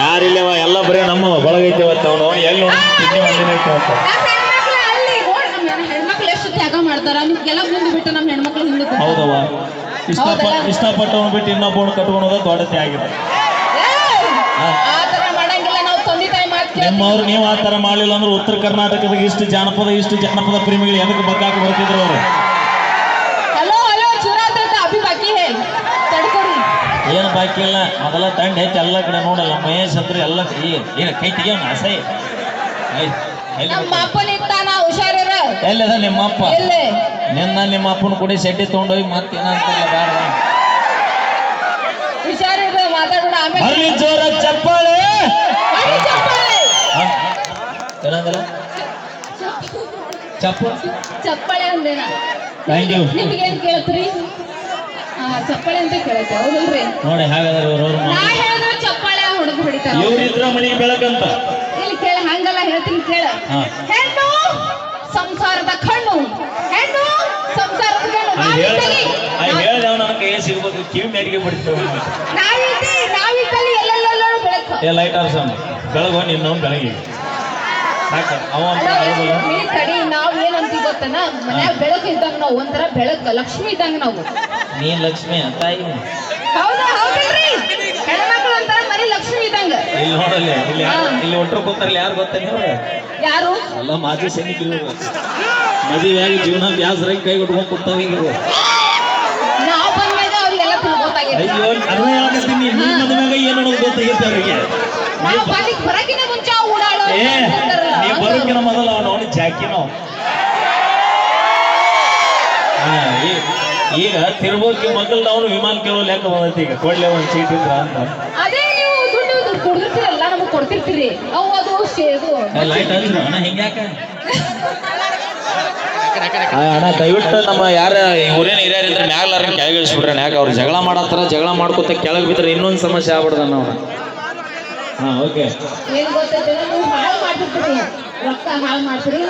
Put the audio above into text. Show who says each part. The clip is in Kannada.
Speaker 1: ಯಾರಿಲ್ಲವ? ಎಲ್ಲ ಬರೀ ನಮ್ಮ ಬಳಗೈತೆ ಅವನು. ಎಲ್ಲಿ. ಹೌದವ ಇಷ್ಟಪಟ್ಟು
Speaker 2: ಹೌದಲ್ಲ?
Speaker 1: ಇಷ್ಟಪಟ್ಟವನು ಬಿಟ್ಟು ಇನ್ನೊಬ್ಬನು ಕಟ್ಕೊಳೋದು
Speaker 2: ದೊಡ್ಡ ತ್ಯಾಗಿದೆ.
Speaker 1: ನಿಮ್ಮವ್ರು ನೀವು ಆ ಥರ ಮಾಡಲಿಲ್ಲ ಅಂದ್ರೆ ಉತ್ತರ ಕರ್ನಾಟಕದಾಗ ಇಷ್ಟು ಜಾನಪದ ಇಷ್ಟು ಜಾನಪದ ಪ್ರೇಮಿಗಳು ಎದಕ್ಕೆ ಬಗ್ಗಾಕ ಬರ್ತಿದ್ರು ಅವರು?
Speaker 2: ಬಾಕಿ
Speaker 1: ಇಲ್ಲ ಮೊದಲ ತಂಡ ಐತೆ ಎಲ್ಲ ಕಡೆ ನೋಡಲ್ಲ. ಮಹೇಶ್ ಅಂದ್ರೆ ಎಲ್ಲ ಏನ ಕೈ ತೆಗಿಯೋಣ
Speaker 2: ಆಸೆ? ನಿಮ್ಮಪ್ಪ
Speaker 1: ಎಲ್ಲಿದ ನಿಮ್ಮ ಅಪ್ಪ
Speaker 2: ಎಲ್ಲಿ?
Speaker 1: ನಿನ್ನ ನಿಮ್ಮ ಅಪ್ಪನ ಕೂಡ ಸೆಡ್ಡಿ ತೊಗೊಂಡೋಗಿ ಮತ್ತೇನಂತಲ್ಲ
Speaker 2: ಚಪ್ಪಳೆ
Speaker 1: ಬರ್ಲಿ ಜೋರ ಚಪ್ಪಾಳೆ. ಚಪ್ಪ?
Speaker 2: ಅಂದೇನ
Speaker 1: ಥ್ಯಾಂಕ್ ಯು
Speaker 2: ನಿಮಗೆ ಏನು ಹಾ ಚಪ್ಪಾಳೆ ಅಂತ ಕೇಳತ್ತೆ ಹೌದಲ್ರಿ?
Speaker 1: ನೋಡಿ ಹಾಗಾದ್ರೆ ಇವ್ರವ್ರು
Speaker 2: ನಾ ಹೇಳಿದ್ರೆ ಚಪ್ಪಾಳೆ ಹುಡುಗ ಹೊಡಿತಾರ.
Speaker 1: ಇವ್ರಿದ್ರ ಮನೆಗೆ ಬೆಳಕಂತ
Speaker 2: ಇಲ್ಲಿ ಕೇಳ ಹಂಗಲ್ಲ ಹೇಳ್ತೀನಿ ಕೇಳ.
Speaker 1: ಹಾ.
Speaker 2: ಹೆಣ್ಣು ಸಂಸಾರದ ಕಣ್ಣು. ಹೆಣ್ಣು ಸಂಸಾರದ ಕಣ್ಣು.
Speaker 1: ಆ ಹೇಳ
Speaker 2: ನಾವಿದ್ದಲ್ಲಿ
Speaker 1: ಆ ಹೇಳ್ದೆ ಅವ್ನು ನನ್ನ ಕೈಗೆ ಸಿಗ್ಬೇಕು? ಕಿವಿ ಮೇರಿಗೆ ಬಿಡ್ತೇವೆ
Speaker 2: ನಾವಿದ್ದಲ್ಲಿ ಬೆಳಕು.
Speaker 1: ಏ ಲೈಟ್ ಆರ್ಸಮ್ ಬೆಳಗೋ ನಿನ್ನ ಬೆಳಗ್ಗೆ. ಸಾಕ ಅವ ಅಂತ
Speaker 2: ತಡಿ ನಾವ್ ಏನಂತೀವಿ ಗೊತ್ತನ? ಮನ್ಯಾಗ ಬೆಳಕು ಇದ್ದಂಗ ನಾವು ಒಂಥರ ಬೆಳಕು ಲಕ್ಷ್ಮಿ ಇದ್ದಂಗ ನಾವು.
Speaker 1: ನೀನ್ ಲಕ್ಷ್ಮಿ ತಾಯಿ
Speaker 2: ಹೌದಾ ಹೌದಿಲ್ರಿ ಹೆಣ್ಮಕ್ಳು ಒಂಥರ ಮರಿ ಲಕ್ಷ್ಮಿ ಇದ್ದಂಗ.
Speaker 1: ಇಲ್ಲಿ ನೋಡಲ್ಲಿ ಇಲ್ಲಿ ಯಾರು. ಇಲ್ಲಿ ಒಟ್ಟರು ಕೂತಾರಲ್ಲ ಯಾರು ಗೊತ್ತ ನೀವು
Speaker 2: ಯಾರು?
Speaker 1: ಎಲ್ಲ ಮಾಜಿ ಸೈನಿಕರು. ಮದುವೆಯಾಗಿ ಜೀವನ ಬ್ಯಾಸರಾಗಿ ಕೈ ಕೊಟ್ಕೊಂಡು ಕೂತಾವ ಈಗ.
Speaker 2: ನಾವ್ ಅವ್ರಿಗೆಲ್ಲ
Speaker 1: ಅಯ್ಯೋ ಅರ್ಧ ಹೇಳಕತ್ತೀನಿ ನಿಮ್ಮ ಮದುವೆಯಾಗ ಏನು ಅನ್ನೋದು ಗೊತ್ತಾಗೈತೆ ಅವರಿಗೆ?
Speaker 2: ನಾವ್ ಬರಕಿನ ಮುಂಚೆ ಅವ್ ಓಡಾಡೋ
Speaker 1: ಏ ನೀ ಬರೋಕಿನ ಮೊದಲು ಅವನು ಅವನು ಜಾಕಿನೋ ಈಗ ತಿರುಗೋಕೆ ಮಗಲ್ ಅವನು ವಿಮಾನ ಕೇಳೋ ಲೆಕ್ಕ ಬಂದೈತಿ ಈಗ. ಕೊಡ್ಲೆ ಒಂದು ಸೀಟ್ ಇದ್ರ ಅಂತ.
Speaker 2: ಅದೇ ನೀವು ದುಡ್ಡು ದುಡ್ಡು ಕೊಡ್ತಿರ್ತೀರಲ್ಲ ನಮಗ್ ಕೊಡ್ತಿರ್ತೀರಿ. ಅವು ಅದು ಶೇ- ಇದು
Speaker 1: ಲೈಟ್ ಹಚ್ಚಿದ್ರು ಅಣ್ಣ ಹಿಂಗ್ಯಾಕ ಅಣ್ಣ ದಯವಿಟ್ಟು ನಮ್ಮ ಯಾರ ಊರೇನ ಹಿರಿಯರ್ ಇದ್ರೆ ಮ್ಯಾಗ್ಲಾರ ಕೆಳಗೆ ಯಾಕೆ ಅವ್ರು ಜಗಳ ಮಾಡತ್ತಾರ ಜಗಳ ಮಾಡ್ಕೊತ ಕೆಳಗೆ ಬಿದ್ರೆ ಇನ್ನೊಂದು ಸಮಸ್ಯೆ ಆಗ್ಬಿಡ್ದ ನಾವು ಹಾ ಓಕೆ
Speaker 2: ಏನ್ ಗೊತ್ತೈತೆ? ನೀವು ಹಾಳು ಮಾಡ್ತಿರ್ತೀರಿ ರೊಕ್ಕ ಹಾಳು ಮಾಡ್ತೀರಿ